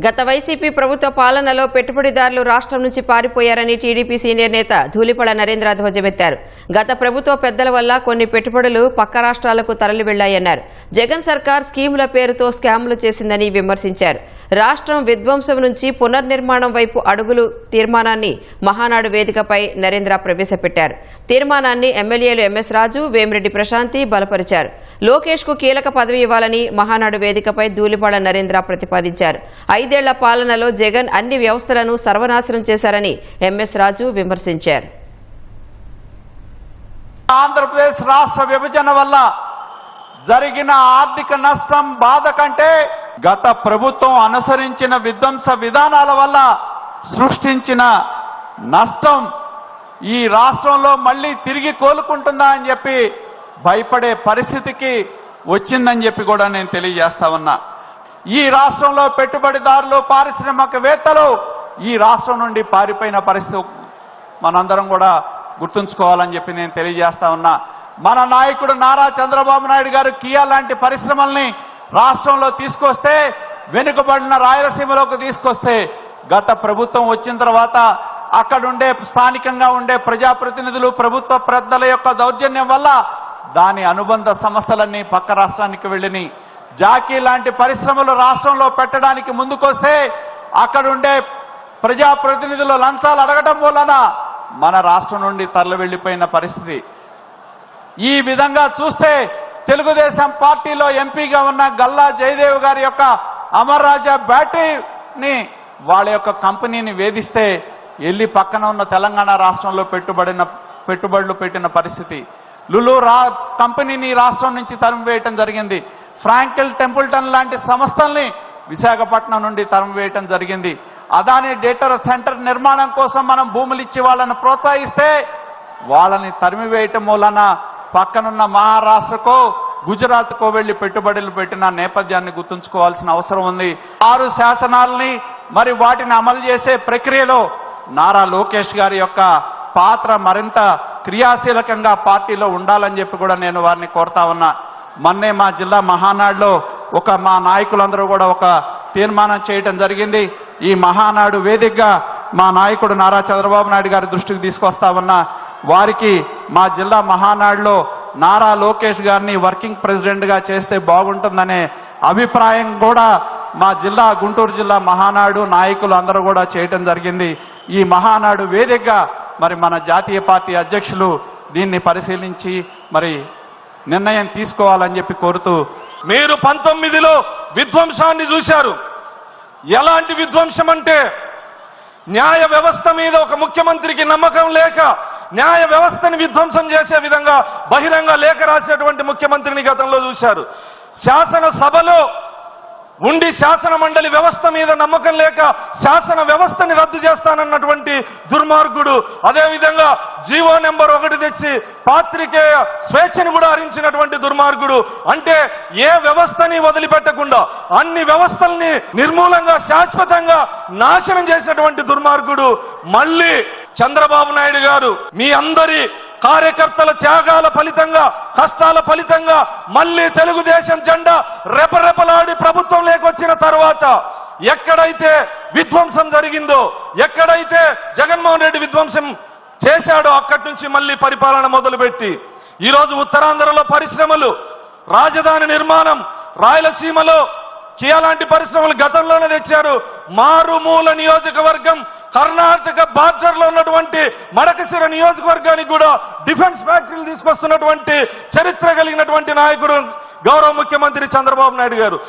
గత వైసీపీ ప్రభుత్వ పాలనలో పెట్టుబడిదారులు రాష్ట్రం నుంచి పారిపోయారని టీడీపీ సీనియర్ నేత ధూళిపళ నరేంద్ర ధ్వజమెత్తారు. గత ప్రభుత్వ పెద్దల వల్ల కొన్ని పెట్టుబడులు పక్క రాష్ట్రాలకు తరలి వెళ్ళాయన్నారు జగన్ సర్కార్ స్కీముల పేరుతో స్కాములు చేసిందని విమర్శించారు. రాష్ట్రం విధ్వంసం నుంచి పునర్నిర్మాణం వైపు అడుగులు తీర్మానాన్ని మహానాడు వేదికపై నరేంద్ర ప్రవేశపెట్టారు. తీర్మానాన్ని ఎమ్మెల్యేలు ఎంఎస్ రాజు వేమిరెడ్డి ప్రశాంతి బలపరిచారు. లోకేష్కు కీలక పదవి ఇవ్వాలని మహానాడు వేదికపై ధూళిపాడ నరేంద్ర ప్రతిపాదించారు. ఐదేళ్ళ పాలనలో జగన్ అన్ని వ్యవస్థలను సర్వనాశనం చేశారని ఎంఎస్ రాజు విమర్శించారు. ఆంధ్రప్రదేశ్ రాష్ట్ర విభజన వల్ల జరిగిన ఆర్థిక నష్టం బాధ కంటే గత ప్రభుత్వం అనుసరించిన విధ్వంస విధానాల వల్ల సృష్టించిన నష్టం ఈ రాష్ట్రంలో మళ్ళీ తిరిగి కోలుకుంటుందా అని చెప్పి భయపడే పరిస్థితికి వచ్చిందని చెప్పి కూడా నేను తెలియజేస్తా ఉన్నా. ఈ రాష్ట్రంలో పెట్టుబడిదారులు పారిశ్రామికవేత్తలు ఈ రాష్ట్రం నుండి పారిపోయిన పరిస్థితి మనందరం కూడా గుర్తుంచుకోవాలని చెప్పి నేను తెలియజేస్తా ఉన్నా. మన నాయకుడు నారా చంద్రబాబు నాయుడు గారు కియా లాంటి పరిశ్రమల్ని రాష్ట్రంలో తీసుకొస్తే వెనుకబడిన రాయలసీమలోకి తీసుకొస్తే గత ప్రభుత్వం వచ్చిన తర్వాత అక్కడుండే స్థానికంగా ఉండే ప్రజాప్రతినిధులు ప్రభుత్వ పెద్దల యొక్క దౌర్జన్యం వల్ల దాని అనుబంధ సంస్థలన్నీ పక్క రాష్ట్రానికి వెళ్ళినాయి. జాకీ లాంటి పరిశ్రమలు రాష్ట్రంలో పెట్టడానికి ముందుకొస్తే అక్కడుండే ప్రజాప్రతినిధులు లంచాలు అడగడం వలన మన రాష్ట్రం నుండి తరలి వెళ్ళిపోయిన పరిస్థితి. ఈ విధంగా చూస్తే తెలుగుదేశం పార్టీలో ఎంపీగా ఉన్న గల్లా జయదేవ్ గారి యొక్క అమర్రాజా బ్యాటరీని వాళ్ళ యొక్క కంపెనీని వేధిస్తే వెళ్ళి పక్కన ఉన్న తెలంగాణ రాష్ట్రంలో పెట్టుబడిన పెట్టుబడులు పెట్టిన పరిస్థితి. లులు రా కంపెనీని రాష్ట్రం నుంచి తరిమి వేయటం జరిగింది. ఫ్రాంకిల్ టెంపుల్టన్ లాంటి సంస్థల్ని విశాఖపట్నం నుండి తరిమి వేయటం జరిగింది. అదాని డేటా సెంటర్ నిర్మాణం కోసం మనం భూములు ఇచ్చి వాళ్ళని ప్రోత్సహిస్తే వాళ్ళని తరిమి వేయటం మూలన పక్కనున్న మహారాష్ట్రకో గుజరాత్కో వెళ్ళి పెట్టుబడులు పెట్టిన నేపథ్యాన్ని గుర్తుంచుకోవాల్సిన అవసరం ఉంది. ఆరు శాసనాల్ని మరి వాటిని అమలు చేసే ప్రక్రియలో నారా లోకేష్ గారి యొక్క పాత్ర మరింత క్రియాశీలకంగా పార్టీలో ఉండాలని చెప్పి కూడా నేను వారిని కోరుతా ఉన్నా. మొన్నే మా జిల్లా మహానాడులో ఒక మా నాయకులందరూ కూడా ఒక తీర్మానం చేయటం జరిగింది. ఈ మహానాడు వేదికగా మా నాయకుడు నారా చంద్రబాబు నాయుడు గారి దృష్టికి తీసుకొస్తా ఉన్నా. వారికి మా జిల్లా మహానాడులో నారా లోకేష్ గారిని వర్కింగ్ ప్రెసిడెంట్గా చేస్తే బాగుంటుందనే అభిప్రాయం కూడా మా జిల్లా గుంటూరు జిల్లా మహానాడు నాయకులు అందరూ కూడా చేయటం జరిగింది. ఈ మహానాడు వేదికగా మరి మన జాతీయ పార్టీ అధ్యక్షులు దీన్ని పరిశీలించి మరి నిర్ణయం తీసుకోవాలని చెప్పి కోరుతూ మీరు పంతొమ్మిదిలో విధ్వంసాన్ని చూశారు. ఎలాంటి విధ్వంసం అంటే న్యాయ వ్యవస్థ మీద ఒక ముఖ్యమంత్రికి నమ్మకం లేక న్యాయ వ్యవస్థని విధ్వంసం చేసే విధంగా బహిరంగ లేఖ రాసినటువంటి ముఖ్యమంత్రిని గతంలో చూశారు. శాసన సభలో ఉండి శాసన మండలి వ్యవస్థ మీద నమ్మకం లేక శాసన వ్యవస్థని రద్దు చేస్తానన్నటువంటి దుర్మార్గుడు అదే విధంగా జీవో నెంబర్ ఒకటి తెచ్చి పాత్రికేయ స్వేచ్ఛని కూడా హరించినటువంటి దుర్మార్గుడు. అంటే ఏ వ్యవస్థని వదిలిపెట్టకుండా అన్ని వ్యవస్థల్ని నిర్మూలంగా శాశ్వతంగా నాశనం చేసినటువంటి దుర్మార్గుడు మళ్ళీ చంద్రబాబు నాయుడు గారు. మీ అందరి కార్యకర్తల త్యాగాల ఫలితంగా కష్టాల ఫలితంగా మళ్ళీ తెలుగుదేశం జెండా రెపరెప తర్వాత ఎక్కడైతే విధ్వంసం జరిగిందో ఎక్కడైతే జగన్మోహన్ రెడ్డి విధ్వంసం చేశాడో అక్కడి నుంచి మళ్ళీ పరిపాలన మొదలుపెట్టి ఈరోజు ఉత్తరాంధ్రలో పరిశ్రమలు రాజధాని నిర్మాణం రాయలసీమలో కియా లాంటి పరిశ్రమలు గతంలోనే తెచ్చారు. మారుమూల నియోజకవర్గం కర్ణాటక బార్డర్లో ఉన్నటువంటి మడకశిర నియోజకవర్గానికి కూడా డిఫెన్స్ ఫ్యాక్టరీలు తీసుకొస్తున్నటువంటి చరిత్ర కలిగినటువంటి నాయకుడు గౌరవ ముఖ్యమంత్రి చంద్రబాబు నాయుడు గారు.